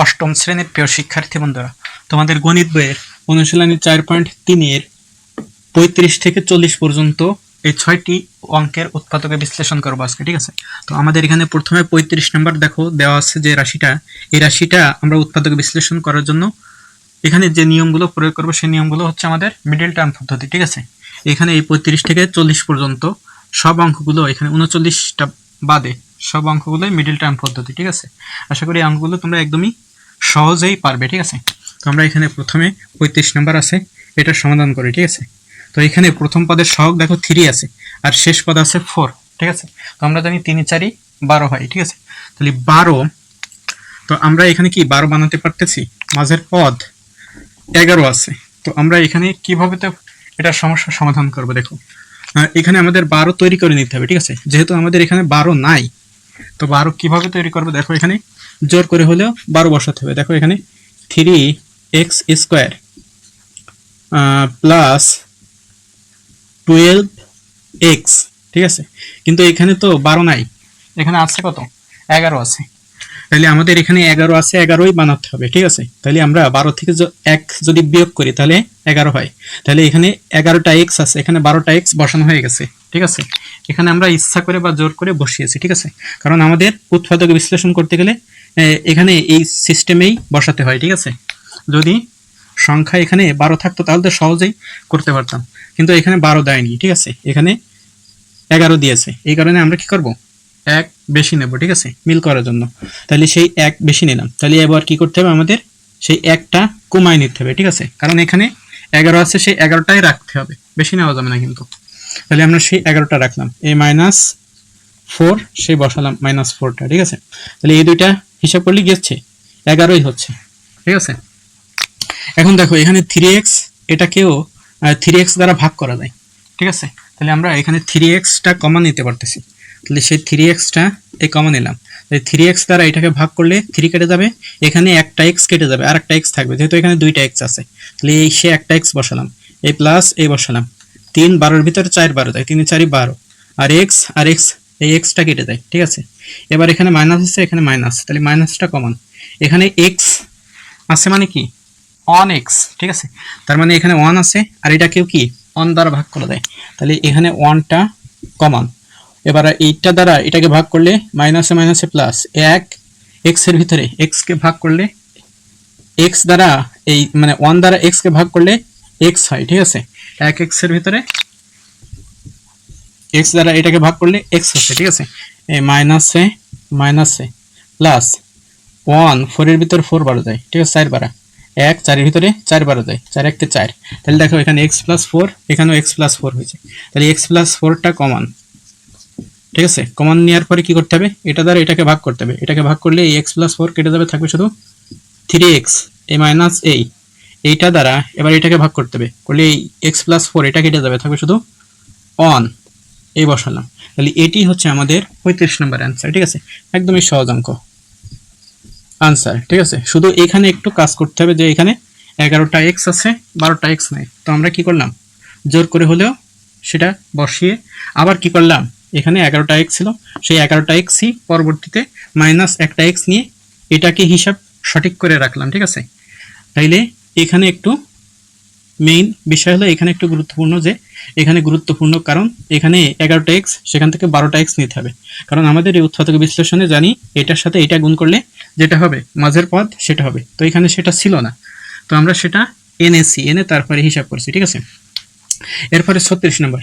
অষ্টম শ্রেণির প্রিয় শিক্ষার্থী বন্ধুরা, তোমাদের গণিত বইয়ের অনুশীলনী চার পয়েন্ট তিনের পঁয়ত্রিশ থেকে চল্লিশ পর্যন্ত এই ছয়টি অঙ্কের উৎপাদকে বিশ্লেষণ করব আজকে, ঠিক আছে? তো আমাদের এখানে প্রথমে পঁয়ত্রিশ নাম্বার দেখো, দেওয়া আছে যে রাশিটা, এই রাশিটা আমরা উৎপাদক বিশ্লেষণ করার জন্য এখানে যে নিয়মগুলো প্রয়োগ করব, সেই নিয়মগুলো হচ্ছে আমাদের মিডিল টার্ম পদ্ধতি, ঠিক আছে? এখানে এই পঁয়ত্রিশ থেকে চল্লিশ পর্যন্ত সব অঙ্কগুলো এখানে উনচল্লিশটা বাদে সব অঙ্কগুলোই মিডিল টার্ম পদ্ধতি, ঠিক আছে? আশা করি অঙ্কগুলো তোমরা একদমই সহজেই পারবে, ঠিক আছে? তো আমরা এখানে প্রথমে পঁয়ত্রিশ নাম্বার আছে এটার সমাধান করি, ঠিক আছে? তো এখানে প্রথম পদের সহগ দেখো থ্রি আছে, আর শেষ পদ আছে ফোর ঠিক আছে? তো আমরা জানি তিন, চারি, বারো হয়, ঠিক আছে? তাহলে বারো, তো আমরা এখানে কি বারো বানাতে পারতেছি? মাঝের পদ এগারো আছে, তো আমরা এখানে কীভাবে তো এটা সমস্যার সমাধান করব, দেখো। এখানে আমাদের বারো তৈরি করে নিতে হবে, ঠিক আছে? যেহেতু আমাদের এখানে বারো নাই তো বারো কীভাবে তৈরি করব? দেখো এখানে। জোর করে হলেও বারো বসাতে হবে। দেখো এখানে three x square plus twelve x ঠিক আছে? কিন্তু এখানে তো বারো নাই। এখানে আছে কত? এগারো আছে। তাহলে আমাদের এখানে এগারো আছে, এগারোই বানাতে হবে। ঠিক আছে? তাহলে আমরা বারো থেকে এক যদি বিয়োগ করি, তাহলে এগারো হয়। তাহলে এখানে এগারোটা এক্স আছে। এখানে বারোটা এক্স বসানো হয়ে গেছে। ঠিক আছে? এখানে আমরা ইচ্ছা করে বা জোর করে বসিয়েছি, ঠিক আছে? কারণ আমাদের উৎপাদক বিশ্লেষণ করতে গেলে এখানে এই সিস্টেমেই বসাতে হয়, ঠিক আছে? যদি সংখ্যা এখানে বারো থাকতো, তাহলে তো সহজেই করতে পারতাম। কিন্তু এখানে বারো দেয়নি, ঠিক আছে? এখানে এগারো দিয়েছে। এই কারণে আমরা কি করব? এক বেশি নেব, ঠিক আছে? মিল করার জন্য। তাহলে সেই এক বেশি নিলাম। তাহলে এবার কি করতে হবে আমাদের? সেই একটা কমায় নিতে হবে, ঠিক আছে? কারণ এখানে এগারো আছে, সেই এগারোটাই রাখতে হবে। বেশি নেওয়া যাবে না কিন্তু। তাহলে আমরা সেই এগারোটা রাখলাম। এই মাইনাস ফোর সেই বসালাম মাইনাস ফোরটা ঠিক আছে? তাহলে এই দুইটা হিসাব করলে গেছে এগারোই হচ্ছে, ঠিক আছে? এখন দেখো, এখানে থ্রি এক্স এটাকেও থ্রি এক্স দ্বারা ভাগ করা যায়, ঠিক আছে? তাহলে আমরা এখানে থ্রি এক্সটা কমন নিতে পারতেছি। তাহলে সেই থ্রি এক্সটা এই কমন নিলাম। তাহলে থ্রি এক্স দ্বারা এটাকে ভাগ করলে থ্রি কেটে যাবে, এখানে একটা এক্স কেটে যাবে আর একটা এক্স থাকবে, যেহেতু এখানে দুইটা এক্স আছে। তাহলে এই সে একটা এক্স বসালাম এই প্লাস এই বসালাম। তিন বারোর ভিতরে চার বারো যায় তিন চারি বারো। আর এক্স আর এক্স এই এক্সটা কেটে যায় ঠিক আছে? এবার এখানে মাইনাস আছে, এখানে মাইনাস তাহলে মাইনাসটা কমন এখানে এক্স আছে মানে কি? অন এক্স ঠিক আছে? তার মানে এখানে ওয়ান আছে, আর এটাকেও কি? অন দ্বারা ভাগ করে দেয়। তাহলে এখানে ওয়ানটা কমন এবার এইটা দ্বারা এটাকে ভাগ করলে মাইনাসে মাইনাসে প্লাস এক এক্সের ভিতরে এক্স কে ভাগ করলে এক্স দ্বারা এই মানে ওয়ান দ্বারা এক্স কে ভাগ করলে এক্স হয়, ঠিক আছে? এক এক্সের ভিতরে এক্স দ্বারা এটাকে ভাগ করলে এক্স হচ্ছে ঠিক আছে? এই মাইনাসে মাইনাসে প্লাস ওয়ান ফোরের ভিতরে ফোর বারো যায় ঠিক আছে? চার বারা। এক, চারের ভিতরে চার বারো যায় চার একটা চার। তাহলে দেখো এখানে এক্স প্লাস ফোর এখানেও এক্স প্লাস ফোর হয়েছে। তাহলে এক্স প্লাস ফোরটা কমন ঠিক আছে? কমন নেওয়ার পরে কি করতে হবে? এটা দ্বারা এটাকে ভাগ করতে হবে। এটাকে ভাগ করলে এই এক্স প্লাস ফোর কেটে যাবে, থাকবে শুধু থ্রি এক্স এই মাইনাস এই এইটা দ্বারা এবার এটাকে ভাগ করতে হবে। করলে এই এক্স প্লাস ফোর এটা কেটে যাবে, থাকবে শুধু অন এই বসালাম। তাহলে এটি হচ্ছে আমাদের পঁয়ত্রিশ নম্বর অ্যান্সার ঠিক আছে? একদমই সহজ অঙ্ক। আনসার ঠিক আছে? শুধু এখানে একটু কাজ করতে হবে যে এখানে এগারোটা এক্স আছে, বারোটা এক্স নাই। তো আমরা কি করলাম? জোর করে হলেও সেটা বসিয়ে আবার কি করলাম? এখানে এগারোটা এক্স ছিল, সেই এগারোটা এক্সই পরবর্তীতে মাইনাস একটা এক্স নিয়ে এটাকে হিসাব সঠিক করে রাখলাম, ঠিক আছে? তাইলে এখানে একটু মেইন বিষয় হলো এখানে একটু গুরুত্বপূর্ণ যে এখানে গুরুত্বপূর্ণ কারণ এখানে এগারোটা এক্স সেখান থেকে বারোটা এক্স নিতে হবে। কারণ আমাদের এই উৎপাদক বিশ্লেষণে জানি এটার সাথে এটা গুণ করলে যেটা হবে, মাঝের পদ সেটা হবে। তো এখানে সেটা ছিল না। তো আমরা সেটা এনেছি এনে তারপরে হিসাব করছি, ঠিক আছে? এরপরে ছত্রিশ নম্বর।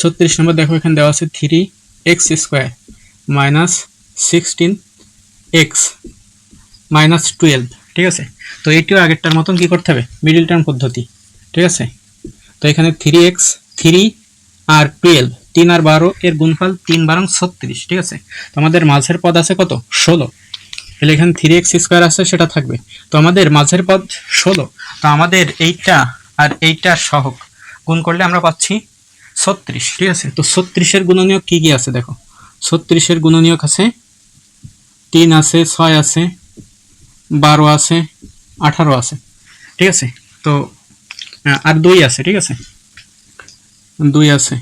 ছত্রিশ নম্বর দেখো, এখানে দেওয়া আছে three x square minus sixteen x minus twelve ঠিক আছে? তো এটিও আগেরটার মতন কি করতে হবে? মিডিল টার্ম পদ্ধতি। ঠিক আছে? তো এখানে থ্রি এক্স থ্রি আর টুয়েলভ তিন আর বারো এর গুণফল তিন বারং ছত্রিশ, ঠিক আছে? তো আমাদের মাঝের পদ আছে কত? ষোলো। তাহলে এখানে থ্রি এক্স স্কোয়ার আছে, সেটা থাকবে। তো আমাদের মাঝের পদ ষোলো। তো আমাদের এইটা আর এইটা সহগ গুণ করলে আমরা পাচ্ছি ছত্রিশ, ঠিক আছে? তো ছত্রিশের গুণনীয়ক কি কি আছে দেখো? ছত্রিশের গুণনীয়ক আছে, তিন আছে, ছয় আছে বারো আছে, আঠারো আছে, ঠিক আছে? তো আর দুই আছে, ঠিক আছে? দুই আছে।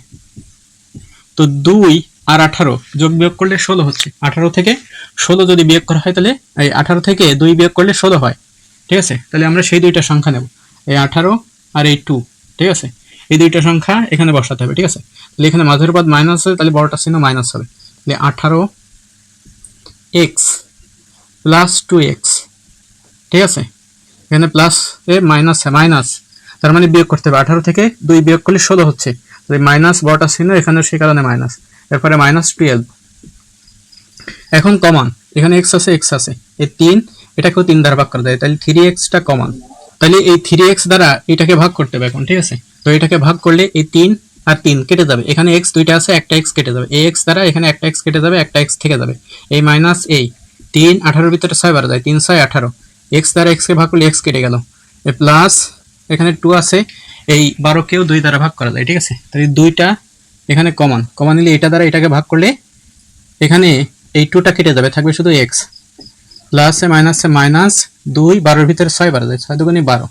তো দুই আর আঠারো যোগ বিয়োগ করলে ষোলো হচ্ছে। আঠারো থেকে ষোলো যদি বিয়োগ করা হয় তাহলে, এই আঠারো থেকে দুই বিয়োগ করলে ষোলো হয়, ঠিক আছে? তাহলে আমরা সেই দুইটা সংখ্যা নেব। এই আঠারো আর এই টু, ঠিক আছে? এই দুইটা সংখ্যা এখানে বসাতে হবে, ঠিক আছে? তাহলে এখানে মাঝের পদ মাইনাস হবে, তাহলে বড়টা চিহ্ন মাইনাস হবে। তাহলে আঠারো এক্স প্লাস টু এক্স ঠিক আছে? এখানে প্লাস এ মাইনাস মাইনাস তার মানে বিয়োগ করতে হবে। আঠারো থেকে দুই বিয়োগ করলে ষোলো হচ্ছে। মাইনাস বড়টা চিহ্ন এখানে সেই কারণে মাইনাস এরপরে মাইনাস টুয়েলভ এখন কমন এখানে এক্স আছে এক্স আছে। এই তিন, এটাকেও তিন দ্বারা ভাগ করা যায় তাহলে থ্রি এক্সটা কমন তাহলে এই থ্রি এক্স দ্বারা এটাকে ভাগ করতে হবে এখন, ঠিক আছে? তো এটাকে ভাগ করলে এই তিন আর তিন কেটে যাবে। এখানে এক্স দুইটা আছে, একটা এক্স কেটে যাবে। এই এক্স দ্বারা এখানে একটা এক্স কেটে যাবে, একটা এক্স থেকে যাবে। এই মাইনাস এই তিন আঠারোর ভিতরে ছয় বারো যায়। তিন, ছয়, আঠারো। এক্স দ্বারা এক্সকে ভাগ করলে এক্স কেটে গেল। প্লাস এখানে টু আছে, এই বারোকেও দুই দ্বারা ভাগ করা যায়, ঠিক আছে? তাহলে দুইটা এখানে কমন কমন নিলে এটা দ্বারা এটাকে ভাগ করলে এখানে এই টুটা কেটে যাবে, থাকবে শুধু এক্স প্লাসে মাইনাসে মাইনাস দুই, বারোর ভিতরে ছয় বারো যায়, ছয় দুগুণি বারো।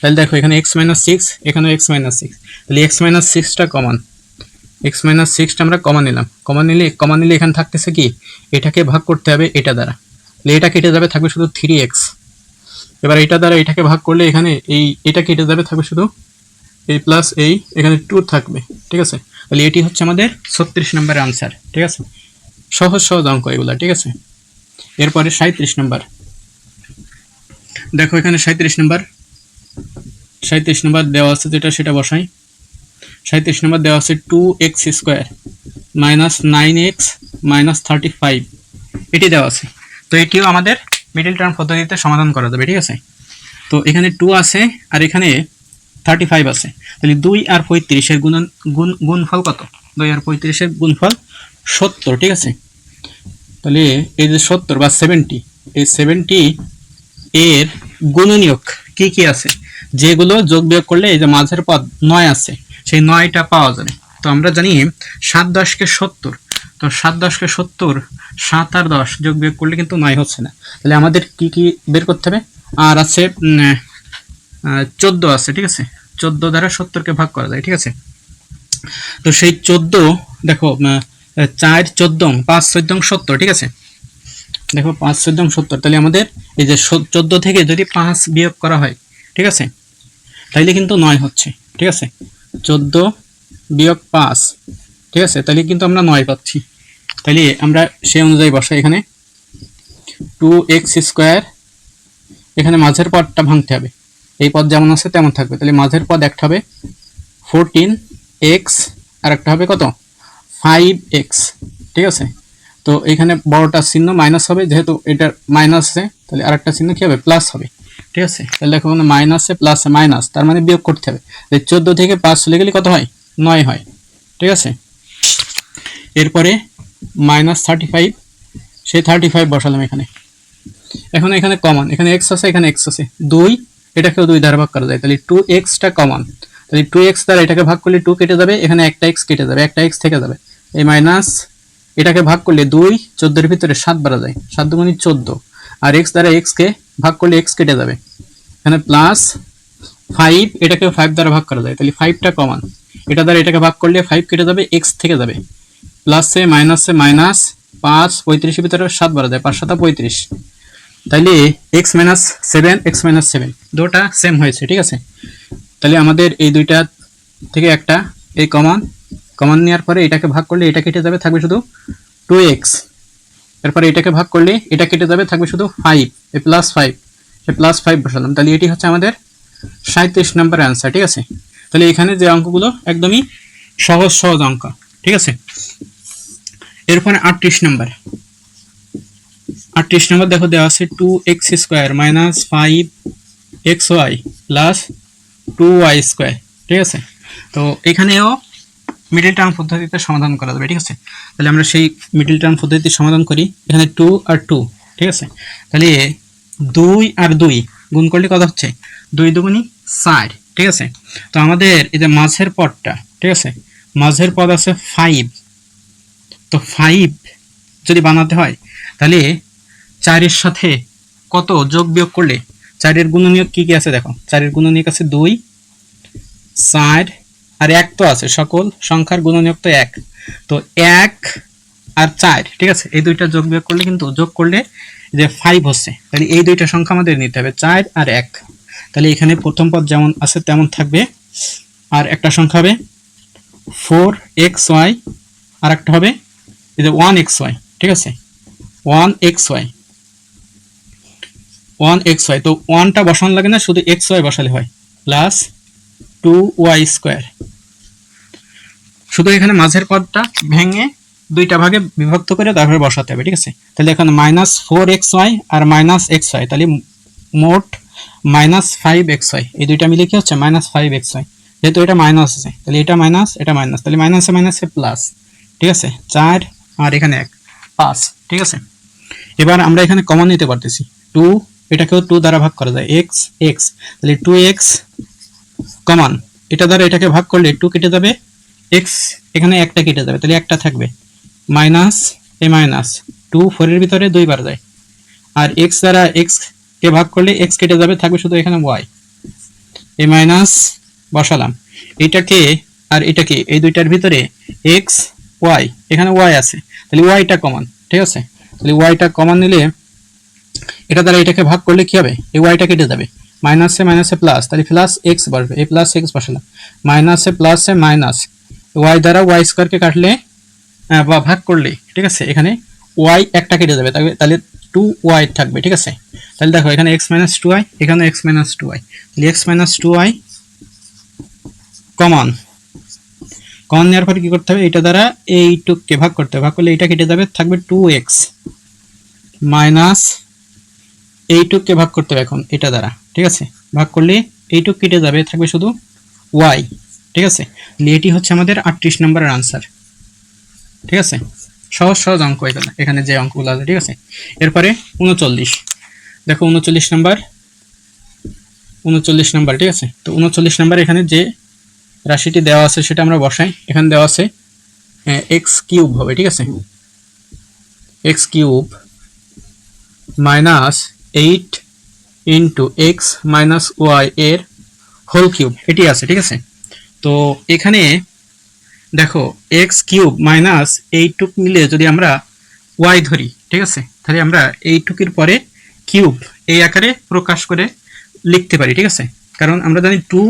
তাহলে দেখো এখানে এক্স মাইনাস সিক্স এখানে এক্স মাইনাস সিক্স তাহলে এক্স মাইনাস সিক্সটা কমন এক্স মাইনাস সিক্সটা আমরা কমন নিলাম। কমন নিলে কমন নিলে এখানে থাকতেছে কি? এটাকে ভাগ করতে হবে এটা দ্বারা। তাহলে এটা কেটে যাবে, থাকবে শুধু থ্রি এক্স এবার এটা দ্বারা এটাকে ভাগ করলে এখানে এই, এটা কেটে যাবে, থাকবে শুধু এই প্লাস এই এখানে টু থাকবে, ঠিক আছে? তাহলে এটি হচ্ছে আমাদের ছত্রিশ নম্বরের আনসার ঠিক আছে? সহজ সহজ অঙ্ক এগুলা, ঠিক আছে? এরপরে সাঁত্রিশ নম্বর। দেখো এখানে সাঁত্রিশ নম্বর। সাঁত্রিশ নম্বর দেওয়া আছে যেটা, সেটা বসাই। সাঁত্রিশ নম্বর দেওয়া আছে two x square minus nine x minus thirty five এটি দেওয়া আছে। তো এটিও আমাদের মিডিল টার্ম পদ্ধতিতে সমাধান করা যাবে, ঠিক আছে? তো এখানে টু আছে আর এখানে থার্টি ফাইভ আছে। তাহলে দুই আর পঁয়ত্রিশের গুণ গুণ গুণফল কত? দুই আর পঁয়ত্রিশের গুণফল সত্তর, ঠিক আছে? তাহলে এই যে সত্তর বা সেভেন্টি এই সেভেন্টি এর গুণনীয়ক কি কি আছে? যেগুলো যোগ বিয়োগ করলে এই যে মাঝের পদ নয় আছে, সেই নয়টা পাওয়া যাবে। তো আমরা জানি সাত দশকে সত্তর, তো সাত দশকে সত্তর সাত আর দশ যোগ বিয়োগ করলে কিন্তু নয় হচ্ছে না। তাহলে আমাদের কি কি বের করতে হবে? আর আছে চোদ্দ আছে, ঠিক আছে? চোদ্দ দ্বারা সত্তরকে ভাগ করা যায়, ঠিক আছে? তো সেই চোদ্দ, দেখো চার চোদ্দ, পাঁচ চোদ্দ সত্তর, ঠিক আছে? দেখো, পাঁচ চোদ্দ সত্তর, তাহলে আমাদের এই যে চোদ্দ থেকে যদি পাঁচ বিয়োগ করা হয়, ঠিক আছে? তাইলে কিন্তু নয় হচ্ছে, ঠিক আছে? চোদ্দ বিয়োগ পাঁচ, ঠিক আছে? তাহলে কিন্তু আমরা নয় পাচ্ছি। তাহলে আমরা সেই অনুযায়ী বসাই এখানে। টু এক্স স্কোয়ার এখানে মাঝের পদটা ভাঙতে হবে। এই পদ যেমন আছে তেমন থাকবে। তাহলে মাঝের পদ একটা হবে ফোরটিন এক্স আর একটা হবে কত? ফাইভ এক্স ঠিক আছে? তো এখানে বড়টা চিহ্ন মাইনাস হবে, যেহেতু এটা মাইনাস আছে তাহলে আরেকটা চিহ্ন কী হবে? প্লাস হবে। ঠিক আছে? তাহলে দেখো মানে মাইনাসে প্লাসে মাইনাস তার মানে বিয়োগ করতে হবে। চোদ্দ থেকে পাঁচ চলে গেলে কত হয়? নয় হয়। ঠিক আছে? এরপরে মাইনাস থার্টি ফাইভ সেই থার্টি ফাইভ বসালাম এখানে। এখন এখানে কমন এখানে এক্স আছে, এখানে এক্স আছে। দুই, এটাকেও দুই দ্বারা ভাগ করা যায়। তাহলে টু এক্সটা কমন তাহলে টু এক্স দ্বারা এটাকে ভাগ করলে টু কেটে যাবে, এখানে একটা এক্স কেটে যাবে, একটা এক্স থেকে যাবে। এই মাইনাস এটাকে ভাগ করলে দুই, চোদ্দোর ভিতরে সাত বাড়া যায়। সাত দুগুণি চোদ্দ। আর এক্স দ্বারা এক্স কে ভাগ করলে এক্স কেটে যাবে। এখানে প্লাস ফাইভ এটাকে ফাইভ দ্বারা ভাগ করা যায়। তাহলে ফাইভটা কমন এটা দ্বারা এটাকে ভাগ করলে ফাইভ কেটে যাবে এক্স থেকে যাবে। প্লাসে মাইনাসে মাইনাস পাঁচ, পঁয়ত্রিশের ভিতরে সাত বাড়া যায় পাঁচ সাতা পঁয়ত্রিশ। তাহলে x minus seven x minus seven দুটা সেম হয়েছে, ঠিক আছে? তাহলে আমাদের এই দুইটা থেকে একটা, এই কমন কমন নেওয়ার পরে এটাকে ভাগ করলে এটা কেটে যাবে, থাকবে শুধু টু এক্স এরপরে এটাকে ভাগ করলে এটা কেটে যাবে, থাকবে শুধু ফাইভ এই প্লাস ফাইভ এই প্লাস ফাইভ বসালাম। তাহলে এটি হচ্ছে আমাদের সাঁত্রিশ নম্বর অ্যান্সার ঠিক আছে? তাহলে এখানে যে অঙ্কগুলো একদমই সহজ সহজ অঙ্ক, ঠিক আছে? এরপরে আটত্রিশ নম্বর। আটত্রিশ নম্বর দেখো, দেওয়া আছে two x square minus five x y plus two y square ঠিক আছে? তো এখানেও মিডিল টার্ম পদ্ধতিতে সমাধান করা যাবে, ঠিক আছে? তাহলে আমরা সেই মিডিল টার্ম পদ্ধতিতে সমাধান করি, এখানে টু আর টু ঠিক আছে? তাহলে দুই আর দুই গুণ করলে কথা হচ্ছে? দুই দুগুণি চার, ঠিক আছে? তো আমাদের এই যে মাঝের পদটা, ঠিক আছে? মাঝের পদ আছে ফাইভ তো ফাইভ যদি বানাতে হয়, তাহলে চারের সাথে কত যোগ বিয়োগ করলে চারের গুণনীয়ক কি কি আছে দেখো? চারের গুণনীয়ক আছে দুই, চার, আর এক তো আছে, সকল সংখ্যার গুণনীয়ক তো এক। তো এক আর চার, ঠিক আছে? এই দুইটা যোগ বিয়োগ করলে কিন্তু, যোগ করলে যে ফাইভ হচ্ছে, তাহলে এই দুইটা সংখ্যা আমাদের নিতে হবে, চার আর এক। তাহলে এখানে প্রথম পদ যেমন আছে, তেমন থাকবে। আর একটা সংখ্যা হবে ফোর এক্স ওয়াই আর একটা হবে এই ওয়ান এক্স ওয়াই, ঠিক আছে? One x y. One x y, তো ওয়ানটা বসানো লাগে না, শুধু এক্স ওয়াই বসালে হয়। Plus two y square. শুধু এখানে মাঝের পদটা ভেঙে দুইটা ভাগে বিভক্ত করে তারপরে বসাতে হবে, ঠিক আছে? তাহলে এখানে মাইনাস ফোর এক্স ওয়াই আর মাইনাস এক্স ওয়াই তাহলে মোট মাইনাস ফাইভ এক্স ওয়াই এই দুইটা মিলে কি হচ্ছে? মাইনাস ফাইভ এক্স ওয়াই যেহেতু এটা মাইনাস আছে, তাহলে এটা মাইনাস এটা মাইনাস তাহলে মাইনাসে মাইনাসে প্লাস ঠিক আছে? চার আর এখানে এক। পাঁচ ঠিক আছে? এবার আমরা এখানে কমন নিতে পারতেছি। টু এটাকেও টু দ্বারা ভাগ করা যায়। X x. তাহলে টু এক্স কমন এটা দ্বারা এটাকে ভাগ করলে টু কেটে যাবে। এক্স এখানে একটা কেটে যাবে। তাহলে একটা থাকবে। মাইনাস এ মাইনাস। টু ফোরের ভিতরে দুইবার যায়। আর এক্স দ্বারা এক্স কে ভাগ করলে এক্স কেটে যাবে থাকবে শুধু এখানে ওয়াই। এ মাইনাস বসালাম। এটাকে আর এটাকে এই দুইটার ভিতরে এক্স ওয়াই এখানে ওয়াই আছে। তাহলে ওয়াইটা কমন ঠিক আছে? তাহলে ওয়াইটা কমন নিলে এটা দ্বারা এটাকে ভাগ করলে কি হবে? এই ওয়াইটা কেটে যাবে। মাইনাসে মাইনাসে প্লাস তাহলে প্লাস এক্স বাড়বে, এই প্লাস এক্স বসালাম। মাইনাসে প্লাসে মাইনাস ওয়াই দ্বারা ওয়াই স্কোয়ারকে কাটলে বা ভাগ করলে, ঠিক আছে? এখানে ওয়াই একটা কেটে যাবে, তাহলে টু ওয়াই থাকবে, ঠিক আছে? তাহলে দেখো, এখানে এক্স মাইনাস টু ওয়াই এখানে এক্স মাইনাস টু ওয়াই তাহলে x minus two y common common নেওয়ার পরে কি করতে হবে? এটা দ্বারা এইটুককে ভাগ করতে হবে। ভাগ করলে এটা কেটে যাবে, থাকবে টু এক্স মাইনাস এইটুককে ভাগ করতে হবে এখন, এটা দ্বারা। ঠিক আছে? ভাগ করলে এইটুক কেটে যাবে, থাকবে শুধু ওয়াই ঠিক আছে? এটি হচ্ছে আমাদের আটত্রিশ নম্বরের আনসার ঠিক আছে? সহজ সহজ অঙ্ক এখানে এখানে যে অঙ্কগুলো আছে, ঠিক আছে? এরপরে উনচল্লিশ। দেখো, উনচল্লিশ নাম্বার উনচল্লিশ নাম্বার, ঠিক আছে? তো উনচল্লিশ নাম্বার এখানে যে রাশিটি দেওয়া আছে, সেটা আমরা বসাই। এখানে দেওয়া আছে এক্স কিউব হবে, ঠিক আছে? X cube minus eight into x minus y এর হোল কিউব এটি আছে, ঠিক আছে? তো এখানে দেখো এক্স কিউব মাইনাস এইটুক মিলে যদি আমরা ওয়াই ধরি, ঠিক আছে? তাহলে আমরা এইটুকের পরে কিউব এই আকারে প্রকাশ করে লিখতে পারি, ঠিক আছে? কারণ আমরা জানি টু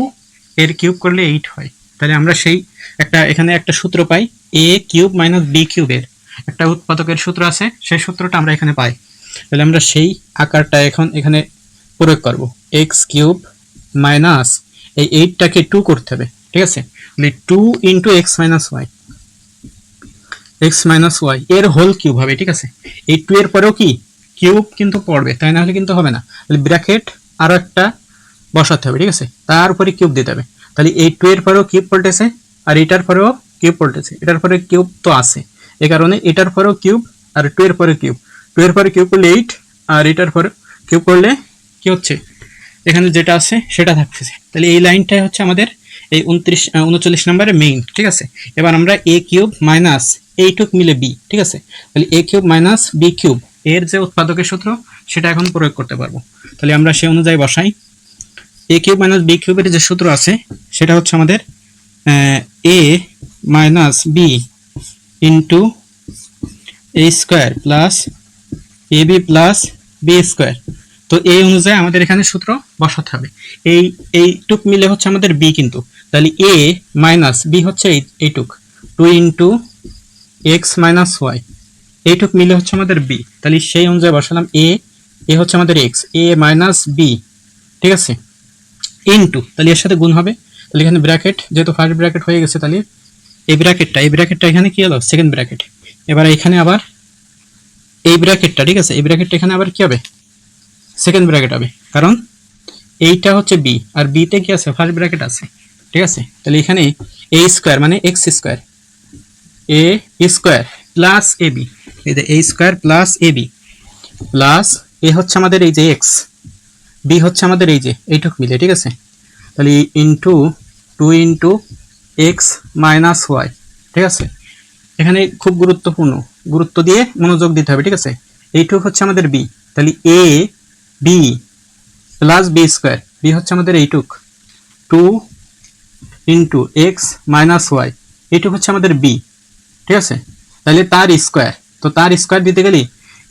এর কিউব করলে এইট হয়। তাহলে আমরা সেই একটা, এখানে একটা সূত্র পাই, এ কিউব মাইনাস বি কিউবের। একটা উৎপাদকের সূত্র আছে, সেই সূত্রটা আমরা এখানে পাই। তাহলে আমরা সেই আকারটা এখন এখানে প্রয়োগ করব। এক্স কিউব মাইনাস এই এইটটাকে টু করতে হবে, ঠিক আছে? Two into x minus y x minus y এর হোল কিউব হবে, ঠিক আছে? এই টু এর পরেও কি? কিউব কিন্তু পড়বে, তাই না হলে কিন্তু হবে না। ব্র্যাকেট আরও একটা বসাতে হবে, ঠিক আছে? তার উপরে কিউব দিতে হবে। তাহলে এই টু এর পরেও কিউব পল্টেছে, আর এটার পরেও কিউব পল্টেছে। এটার পরে কিউব তো আছে। এই কারণে এটার পরেও কিউব আর টু এর পরে কিউব টু এর পরে কিউব করলে এইট আর এটার পরে কিউব করলে কি হচ্ছে? এখানে যেটা আছে, সেটা থাকতেছে। তাহলে এই লাইনটাই হচ্ছে আমাদের এই উনত্রিশ উনচল্লিশ নম্বরের মেইন ঠিক আছে? এবার আমরা এ কিউব মাইনাস এইটুক মিলে বি ঠিক আছে? তাহলে a cube minus b cube এর যে উৎপাদকের সূত্র, সেটা এখন প্রয়োগ করতে পারব। তাহলে আমরা সেই অনুযায়ী বসাই। এ কিউব মাইনাস বি কিউবের যে সূত্র আছে, সেটা হচ্ছে আমাদের a minus b into a square plus a b plus b square তো এই অনুযায়ী আমাদের এখানে সূত্র বসাতে হবে। এই এইটুক মিলে হচ্ছে আমাদের বি কিন্তু। তাহলে এ মাইনাস বি হচ্ছে এই, এইটুক। Two into x minus y এইটুক মিলে হচ্ছে আমাদের বি তাহলে সেই অনুযায়ী বসালাম এ এ হচ্ছে আমাদের এক্স এ মাইনাস বি ঠিক আছে? ইন্টু তাহলে এর সাথে গুণ হবে। তাহলে এখানে ব্র্যাকেট যেহেতু ফার্স্ট ব্র্যাকেট হয়ে গেছে তাহলে এই ব্র্যাকেটটা এই ব্র্যাকেটটা এখানে কি হলো? সেকেন্ড ব্র্যাকেট এবার এখানে আবার এই ব্র্যাকেটটা ঠিক আছে? এই ব্র্যাকেটটা এখানে আবার কি হবে? সেকেন্ড ব্র্যাকেট হবে। কারণ এইটা হচ্ছে বি আর বিতে কি আছে? ফার্স্ট ব্র্যাকেট আছে। ঠিক আছে? তাহলে এখানে এ স্কোয়ার মানে x square a square plus a b এই যে a square plus a b plus a হচ্ছে আমাদের এই যে এক্স বি হচ্ছে আমাদের এই যে, এইটুক মিলে ঠিক আছে? তাহলে into two into x minus y ঠিক আছে? এখানে খুব গুরুত্বপূর্ণ, গুরুত্ব দিয়ে মনোযোগ দিতে হবে, ঠিক আছে? এইটুক হচ্ছে আমাদের বি তাহলে a b plus b square b হচ্ছে আমাদের এইটুক। Two into x minus y এইটুক হচ্ছে আমাদের বি ঠিক আছে? তাহলে তার স্কোয়ার তো তার স্কোয়ার দিতে গেলে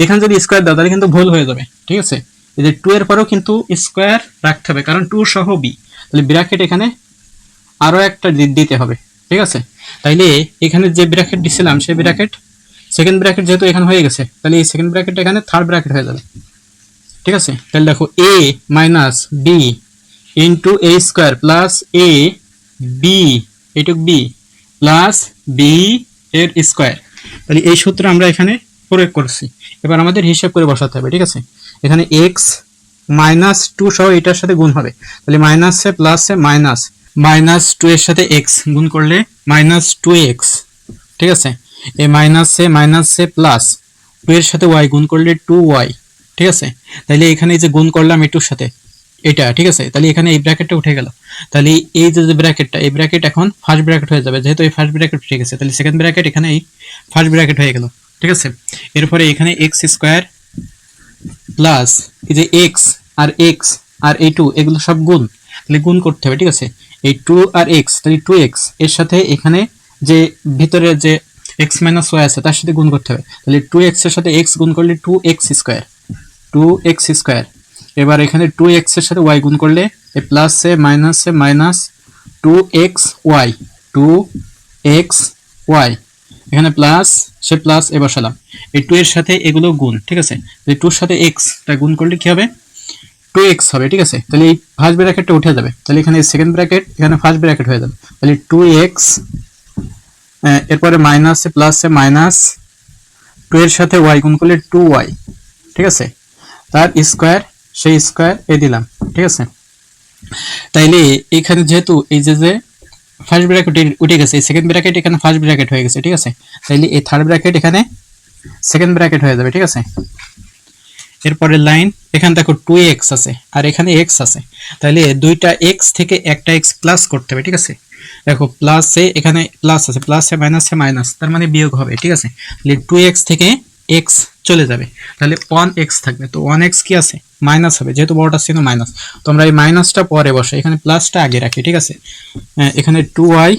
এখানে যদি স্কোয়ার দাও, তাহলে কিন্তু ভুল হয়ে যাবে, ঠিক আছে? এই যে টু এর পরেও কিন্তু স্কোয়ার রাখতে হবে, কারণ টু সহ বি তাহলে ব্র্যাকেট এখানে আরও একটা দিতে হবে, ঠিক আছে? তাইলে এখানে যে ব্র্যাকেট দিছিলাম, সেই ব্র্যাকেট সেকেন্ড ব্র্যাকেট যেহেতু এখানে হয়ে গেছে, তাহলে এই সেকেন্ড ব্র্যাকেট এখানে থার্ড ব্র্যাকেট হয়ে যাবে, ঠিক আছে? তাহলে দেখো a minus b into a square plus a b এটুক বি প্লাস বি এর স্কোয়ার তাহলে এই সূত্র আমরা এখানে প্রয়োগ করছি। এবার আমাদের হিসাব করে বসাতে হবে, ঠিক আছে? এখানে এক্স মাইনাস টু সহ এটার সাথে গুণ হবে। তাহলে মাইনাসে প্লাসে মাইনাস মাইনাস টু এর সাথে এক্স গুণ করলে মাইনাস টু এক্স ঠিক আছে? এই মাইনাসে মাইনাসে প্লাস টু এর সাথে ওয়াই গুণ করলে টু ওয়াই ঠিক আছে? তাহলে এখানে যে গুণ করলাম এটুর সাথে, এটা, ঠিক আছে? তাহলে এখানে এই ব্র্যাকেটটা উঠে গেল। তাহলে এই যে যে ব্র্যাকেটটা এই ব্র্যাকেট এখন ফার্স্ট ব্র্যাকেট হয়ে যাবে। যেহেতু এই ফার্স্ট ব্র্যাকেট উঠে গেছে, তাহলে সেকেন্ড ব্র্যাকেট এখানে এই ফার্স্ট ব্র্যাকেট হয়ে গেল। ঠিক আছে? এরপরে এখানে এক্স স্কোয়ার প্লাস এই যে এক্স আর এক্স আর এই টু এগুলো সব গুণ। তাহলে গুণ করতে হবে, ঠিক আছে? এই টু আর এক্স তাহলে টু এক্সের সাথে এখানে যে ভিতরে যে এক্স মাইনাস ওয়াই আছে, তার সাথে গুণ করতে হবে। তাহলে টু এক্সের সাথে এক্স গুণ করলে two x square two x square এবার এখানে টু এক্সের সাথে ওয়াই গুণ করলে, এই প্লাসে মাইনাসে minus two x y two x y এখানে প্লাস সে প্লাস এ বসালাম এই টু এর সাথে এগুলো গুণ, ঠিক আছে? এই টুর সাথে এক্স টা গুণ করলে কি হবে? টু এক্স হবে, ঠিক আছে? তাহলে এই ফার্স্ট ব্র্যাকেটটা উঠে যাবে। তাহলে এখানে সেকেন্ড ব্র্যাকেট এখানে ফার্স্ট ব্র্যাকেট হয়ে যাবে। তাহলে টু এক্স এরপরে মাইনাসে প্লাসে মাইনাস টু এর সাথে ওয়াই গুণ করলে টু ওয়াই ঠিক আছে? তার স্কোয়ার সেই স্কোয়ার এ দিলাম, ঠিক আছে? তাইলে এখানে যেহেতু এই যে যে ফার্স্ট ব্র্যাকেট উঠে গেছে, এই সেকেন্ড ব্র্যাকেট এখানে ফার্স্ট ব্র্যাকেট হয়ে গেছে, ঠিক আছে? তাইলে এই থার্ড ব্র্যাকেট এখানে সেকেন্ড ব্র্যাকেট হয়ে যাবে, ঠিক আছে? এরপরে লাইন এখানে দেখো টু এক্স আছে, আর এখানে এক্স আছে। তাহলে দুইটা এক্স থেকে একটা এক্স প্লাস করতে হবে, ঠিক আছে? দেখো প্লাসে এখানে প্লাস আছে প্লাসে মাইনাসে মাইনাস তার মানে বিয়োগ হবে, ঠিক আছে? তাহলে টু এক্স থেকে এক্স চলে যাবে। তাহলে ওয়ান এক্স থাকবে। তো ওয়ান এক্স কি আছে? মাইনাস হবে। যেহেতু বড়টা ছিল মাইনাস তো আমরা এই মাইনাসটা পরে বসে এখানে প্লাসটা আগে রাখি, ঠিক আছে? এখানে টু ওয়াই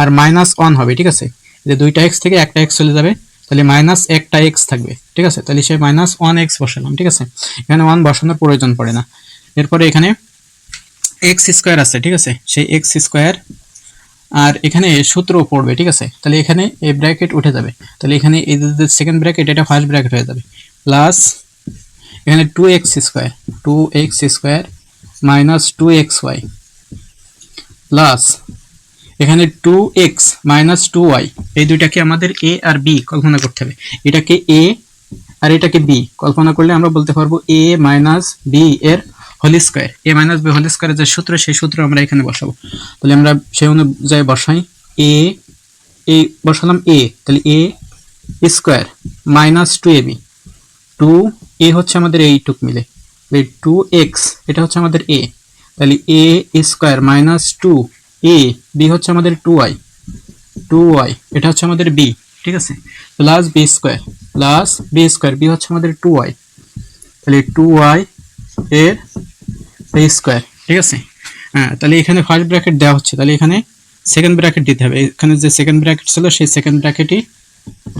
আর মাইনাস ওয়ান হবে, ঠিক আছে? যে দুইটা এক্স থেকে একটা এক্স চলে যাবে, তাহলে মাইনাস একটা এক্স থাকবে, ঠিক আছে? তাহলে সে মাইনাস ওয়ান এক্স বসালাম, ঠিক আছে? এখানে ওয়ান বসানোর প্রয়োজন পড়ে না। এরপরে এখানে এক্স স্কোয়ার আছে, ঠিক আছে? সেই এক্স স্কোয়ার আর এখানে সূত্র পড়বে, ঠিক আছে? তাহলে এখানে এই ব্র্যাকেট উঠে যাবে। তাহলে এখানে এই সেকেন্ড ব্র্যাকেট এটা ফার্স্ট ব্র্যাকেট হয়ে যাবে। প্লাস এখানে two x square two x square minus two x y plus এখানে two x minus two y এই দুইটাকে আমাদের এ আর বি কল্পনা করতে হবে। এটাকে এ আর এটাকে বি কল্পনা করলে আমরা বলতে পারব এ মাইনাস বি এর whole square a minus b whole স্কোয়ারের যে সূত্র, সেই সূত্র আমরা এখানে বসাবো। তাহলে আমরা সেই অনুযায়ী বসাই এ এ বসালাম এ তাহলে a square minus two a b two a হচ্ছে আমাদের এইটুক মিলে। টু এক্স এটা হচ্ছে আমাদের এ তাহলে a square minus two a b হচ্ছে আমাদের টু ওয়াই টু ওয়াই এটা হচ্ছে আমাদের বি ঠিক আছে? Plus b square plus b square b হচ্ছে আমাদের টু ওয়াই তাহলে টু ওয়াই এর স্কোয়ার ঠিক আছে? হ্যাঁ তাহলে এখানে ফার্স্ট ব্র্যাকেট দেওয়া হচ্ছে। তাহলে এখানে সেকেন্ড ব্র্যাকেট দিতে হবে। এখানে যে সেকেন্ড ব্র্যাকেট ছিল, সেই সেকেন্ড ব্র্যাকেটই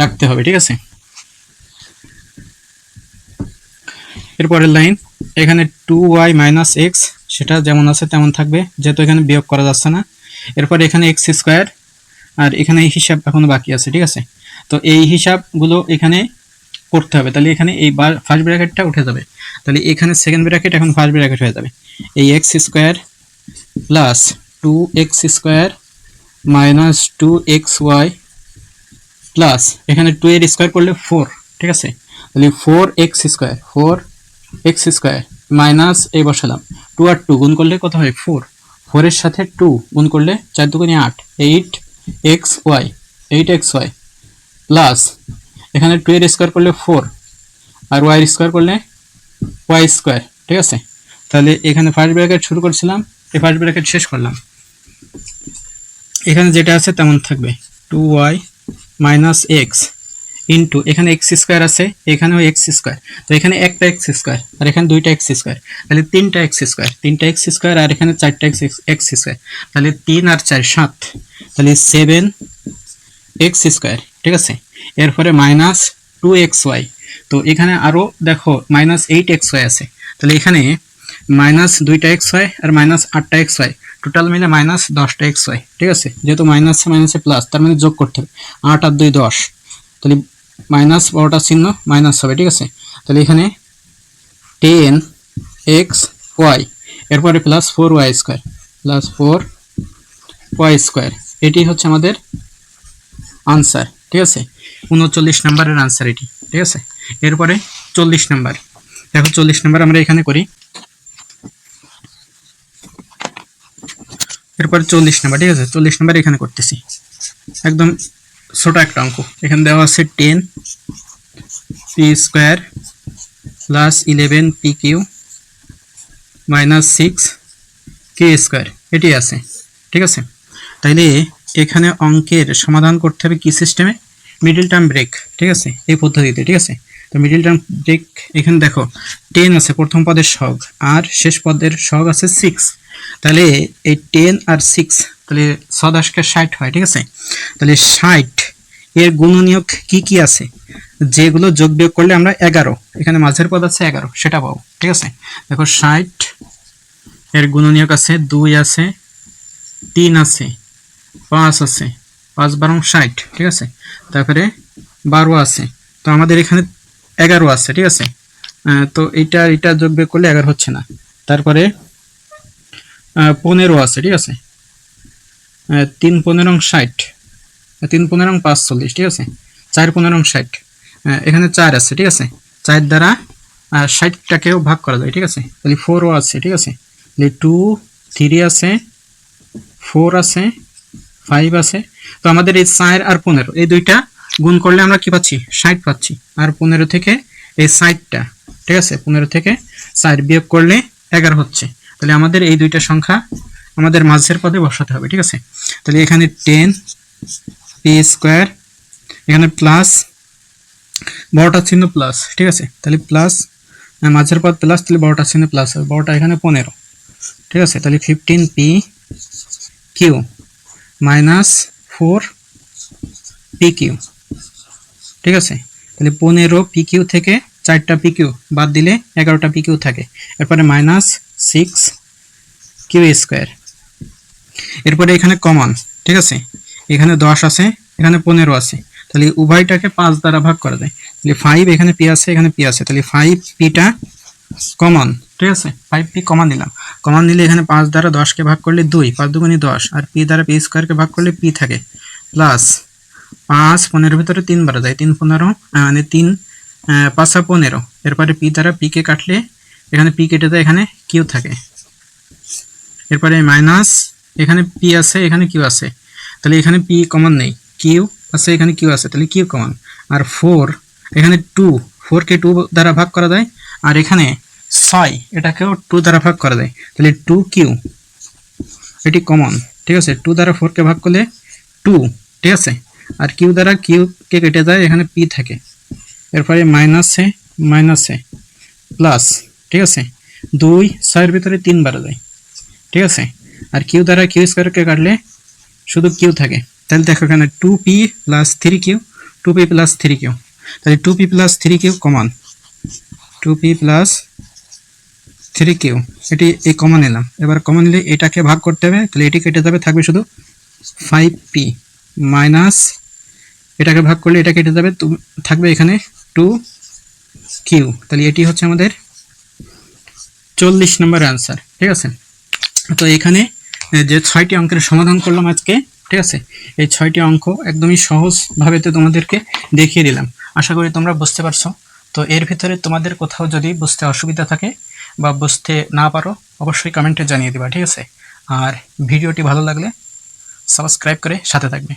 রাখতে হবে, ঠিক আছে? এরপরের লাইন এখানে টু ওয়াই মাইনাস এক্স সেটা যেমন আছে তেমন থাকবে। যেহেতু এখানে বিয়োগ করা যাচ্ছে না। এরপর এখানে এক্স স্কোয়ার আর এখানে এই হিসাব এখনও বাকি আছে, ঠিক আছে? তো এই হিসাবগুলো এখানে করতে হবে। তাহলে এখানে এই বার ফার্স্ট ব্র্যাকেটটা উঠে যাবে। তাহলে এখানে সেকেন্ড ব্র্যাকেট এখন ফার্স্ট ব্র্যাকেট হয়ে যাবে। এই x square plus two x square minus two x y plus এখানে টু এর স্কোয়ার করলে ফোর ঠিক আছে? তাহলে four x square four x square minus এই বসালাম। টু আর টু গুণ করলে কত হয়? ফোর ফোরের সাথে টু গুণ করলে চার দুগুণে আট। Eight x y eight x y plus এখানে টু এর স্কোয়ার করলে ফোর আর ওয়াই স্কোয়ার করলে ওয়াই স্কোয়ার ঠিক আছে? তাহলে এখানে ফার্স্ট ব্র্যাকেট শুরু করছিলাম, এই ফার্স্ট ব্র্যাকেট শেষ করলাম। এখানে যেটা আছে তেমন থাকবে। Two y minus x into এখানে এক্স স্কোয়ার আছে, এখানেও এক্স স্কোয়ার তো এখানে একটা এক্স স্কোয়ার আর এখানে দুইটা এক্স স্কোয়ার তাহলে তিনটা এক্স স্কোয়ার তিনটা এক্স স্কোয়ার আর এখানে চারটা এক্স এক্স স্কোয়ার তাহলে তিন আর চার, সাত। তাহলে সেভেন এক্স স্কোয়ার ঠিক আছে? এরপরে মাইনাস টু এক্স ওয়াই তো এখানে আরও দেখো মাইনাস এইট এক্স ওয়াই আছে। তাহলে এখানে মাইনাস দুইটা এক্স ওয়াই আর মাইনাস আটটা এক্স ওয়াই টোটাল মিলে মাইনাস দশটা এক্স ওয়াই ঠিক আছে? যেহেতু মাইনাসে মাইনাসে প্লাস তার মানে যোগ করতে হবে। আট আর দুই দশ। তাহলে মাইনাস বড়টা চিহ্ন মাইনাস হবে, ঠিক আছে? তাহলে এখানে টেন এক্স ওয়াই এরপরে plus four y square plus four y square এটি হচ্ছে আমাদের আনসার ঠিক আছে? উনচল্লিশ নাম্বারের আনসার এটি, ঠিক আছে? এরপরে চল্লিশ নাম্বার। দেখো চল্লিশ নাম্বার আমরা এখানে করি। এরপরে চল্লিশ নাম্বার, ঠিক আছে? চল্লিশ নাম্বার এখানে করতেছি। একদম ছোট একটা অঙ্ক। এখানে দেওয়া আছে ten p square plus eleven p q minus six k square. এটি আছে। ঠিক আছে? তাইলে এখানে অঙ্কের সমাধান করতে হবে কি সিস্টেমে? Middle term break. ঠিক আছে? এই পদ্ধতিতে। ঠিক আছে? তো মিডিল টার্ম ব্রেক এখানে দেখো টেন আছে, প্রথম পদের সহগ আর শেষ পদের সহগ আছে সিক্স তাহলে এই টেন আর সিক্স তাহলে সদাসকে ষাট হয়, ঠিক আছে? তাহলে ষাট এর গুণনীয়ক কি কি আছে? যেগুলো যোগ বিয়োগ করলে আমরা এগারো, এখানে মাঝের পদ আছে এগারো, সেটা পাবো, ঠিক আছে? দেখো ষাট এর গুণনীয়ক আছে দুই আছে, তিন আছে, পাঁচ আছে, পাঁচ বারো ষাট, ঠিক আছে? তারপরে বারো আছে। তো আমাদের এখানে এগারো আছে, ঠিক আছে? তো এটা এটা যোগ বিয়োগ করলে এগারো হচ্ছে না। তারপরে পনেরো আছে, ঠিক আছে? তিন পনেরো ষাট। তিন পনেরো পাঁচচল্লিশ, ঠিক আছে? চার পনেরো ষাট। এখানে চার আছে, ঠিক আছে? চার দ্বারা ষাটটাকেও ভাগ করা যায়, ঠিক আছে? তাহলে ফোরও আছে, ঠিক আছে? তাহলে টু থ্রি আছে ফোর আছে ফাইভ আছে। তো আমাদের এই চার আর পনেরো, এই দুইটা গুণ করলে আমরা কি পাচ্ছি? ষাট পাচ্ছি। আর পনেরো থেকে এই ষাটটা, ঠিক আছে? পনেরো থেকে চার বিয়োগ করলে এগারো হচ্ছে। তাহলে আমাদের এই দুইটা সংখ্যা আমাদের মাঝের পদে বসাতে হবে, ঠিক আছে? তাহলে এখানে টেন পি স্কোয়ার এখানে প্লাস বড়টা চিহ্ন প্লাস ঠিক আছে? তাহলে প্লাস মাঝের পদ প্লাস তাহলে বড়টা চিহ্ন প্লাস বড়টা এখানে পনেরো, ঠিক আছে? তাহলে fifteen p q minus four p q ঠিক আছে? তাহলে পনেরো পি কিউ থেকে চারটা পি কিউ বাদ দিলে এগারোটা পি কিউ থাকে। এরপরে মাইনাস সিক্স কিউ স্কোয়ার এরপরে এখানে কমন ঠিক আছে? এখানে দশ আছে, এখানে পনেরো আছে। তাহলে উভয়টাকে পাঁচ দ্বারা ভাগ করা যায়। তাহলে ফাইভ এখানে পি আছে, এখানে পি আছে। তাহলে ফাইভ পিটা কমন ঠিক আছে? ফাইভ পি কমন নিলাম। কমন নিলে এখানে পাঁচ দ্বারা দশকে ভাগ করলে দুই, পাঁচ দুগুণি দশ। আর পি দ্বারা পি স্কোয়ারকে ভাগ করলে পি থাকে। প্লাস পাঁচ পনেরোর ভিতরে তিন বারো যায়, তিন পনেরো মানে তিন পাঁচা পনেরো। এরপরে পি দ্বারা পি কে কাটলে এখানে পি কেটে দেয়, এখানে কিউ থাকে। এরপরে মাইনাস, এখানে পি আছে, এখানে কিউ আছে। তাহলে এখানে পি কমন নেই। কিউ আছে, এখানে কিউ আছে, তাহলে কিউ কমন। আর ফোর, এখানে টু, ফোরকে টু দ্বারা ভাগ করা যায়। আর এখানে ছয়, এটাকেও টু দ্বারা ভাগ করা যায়। তাহলে টু কিউ, এটি কমন, ঠিক আছে? টু দ্বারা ফোরকে ভাগ করলে টু, ঠিক আছে? আর কিউ দ্বারা কিউ কে কেটে যায়, এখানে পি থাকে। এরপরে মাইনাসে মাইনাসে প্লাস ঠিক আছে? দুই, ছয়ের ভিতরে তিন বারো যায়, ঠিক আছে? আর কিউ দ্বারা কিউ স্কোয়ারকে কাটলে শুধু কিউ থাকে। তাহলে দেখো এখানে two p plus three q two p plus three q তাহলে two p plus three q common two p plus three q এটি এই কমন নিলাম এবার কমন নিলে এটাকে ভাগ করতে হবে, তাহলে এটি কেটে যাবে, থাকবে শুধু ফাইভ পি মাইনাস এটাকে ভাগ করলে এটা কেটে যাবে থাকবে এখানে টু কিউ তাহলে এটি হচ্ছে আমাদের চল্লিশ নম্বর অ্যান্সার ঠিক আছে? তো এখানে যে ছয়টি অঙ্কের সমাধান করলাম আজকে, ঠিক আছে? এই ছয়টি অঙ্ক একদমই সহজভাবে তো তোমাদেরকে দেখিয়ে দিলাম। আশা করি তোমরা বুঝতে পারছ। তো এর ভিতরে তোমাদের কোথাও যদি বুঝতে অসুবিধা থাকে বা বুঝতে না পারো, অবশ্যই কমেন্টে জানিয়ে দিবা, ঠিক আছে? আর ভিডিওটি ভালো লাগলে সাবস্ক্রাইব করে সাথে থাকবে।